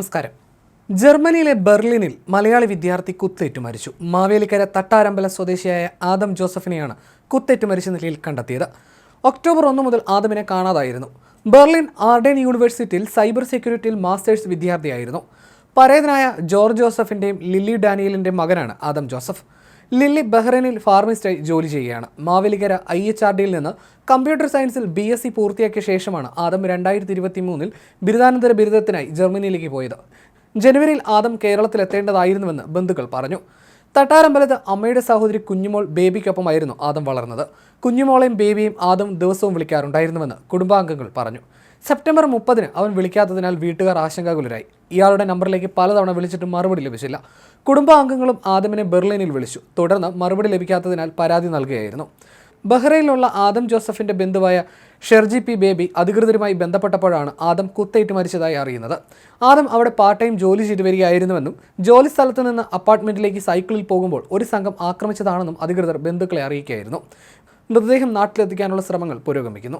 നമസ്കാരം. ജർമ്മനിയിലെ ബെർലിനിൽ മലയാളി വിദ്യാർത്ഥി കുത്തേറ്റു മരിച്ചു. മാവേലിക്കര തട്ടാരമ്പല സ്വദേശിയായ ആദം ജോസഫിനെയാണ് കുത്തേറ്റു മരിച്ച നിലയിൽ കണ്ടെത്തിയത്. ഒക്ടോബർ ഒന്ന് മുതൽ ആദമിനെ കാണാതായിരുന്നു. ബെർലിൻ ആർഡൻ യൂണിവേഴ്സിറ്റിയിൽ സൈബർ സെക്യൂരിറ്റിയിൽ മാസ്റ്റേഴ്സ് വിദ്യാർത്ഥിയായിരുന്നു. പരേതനായ ജോർജ് ജോസഫിന്റെയും ലില്ലി ഡാനിയലിന്റെയും മകനാണ് ആദം ജോസഫ്. ലില്ലി ബഹ്റൈനിൽ ഫാർമിസ്റ്റായി ജോലി ചെയ്യുകയാണ്. മാവേലിക്കര ഐ എച്ച് ആർ ഡിയിൽ നിന്ന് കമ്പ്യൂട്ടർ സയൻസിൽ ബി എസ് സി പൂർത്തിയാക്കിയ ശേഷമാണ് ആദം രണ്ടായിരത്തി ഇരുപത്തി മൂന്നിൽ ബിരുദാനന്തര ബിരുദത്തിനായി ജർമ്മനിയിലേക്ക് പോയത്. ജനുവരിയിൽ ആദം കേരളത്തിലെത്തേണ്ടതായിരുന്നുവെന്ന് ബന്ധുക്കൾ പറഞ്ഞു. തട്ടാരമ്പലത്ത് അമ്മയുടെ സഹോദരി കുഞ്ഞുമോൾ ബേബിക്കൊപ്പമായിരുന്നു ആദം വളർന്നത്. കുഞ്ഞുമോളെയും ബേബിയും ആദം ദിവസവും വിളിക്കാറുണ്ടായിരുന്നുവെന്ന് കുടുംബാംഗങ്ങൾ പറഞ്ഞു. സെപ്റ്റംബർ മുപ്പതിന് അവൻ വിളിക്കാത്തതിനാൽ വീട്ടുകാർ ആശങ്കാകുലരായി. ഇയാളുടെ നമ്പറിലേക്ക് പലതവണ വിളിച്ചിട്ടും മറുപടി ലഭിച്ചില്ല. കുടുംബാംഗങ്ങളും ആദമിനെ ബെർലിനിൽ വിളിച്ചു. തുടർന്ന് മറുപടി ലഭിക്കാത്തതിനാൽ പരാതി നൽകുകയായിരുന്നു. ബഹ്റൈനിലുള്ള ആദം ജോസഫിന്റെ ബന്ധുവായ ഷെർജി പി ബേബി അധികൃതരുമായി ബന്ധപ്പെട്ടപ്പോഴാണ് ആദം കുത്തേറ്റ് മരിച്ചതായി അറിയുന്നത്. ആദം അവിടെ പാർട്ട് ടൈം ജോലി ചെയ്തു വരികയായിരുന്നുവെന്നും ജോലി സ്ഥലത്ത് നിന്ന് അപ്പാർട്ട്മെന്റിലേക്ക് സൈക്കിളിൽ പോകുമ്പോൾ ഒരു സംഘം ആക്രമിച്ചതാണെന്നും അധികൃതർ ബന്ധുക്കളെ അറിയിക്കുകയായിരുന്നു. മൃതദേഹം നാട്ടിലെത്തിക്കാനുള്ള ശ്രമങ്ങൾ പുരോഗമിക്കുന്നു.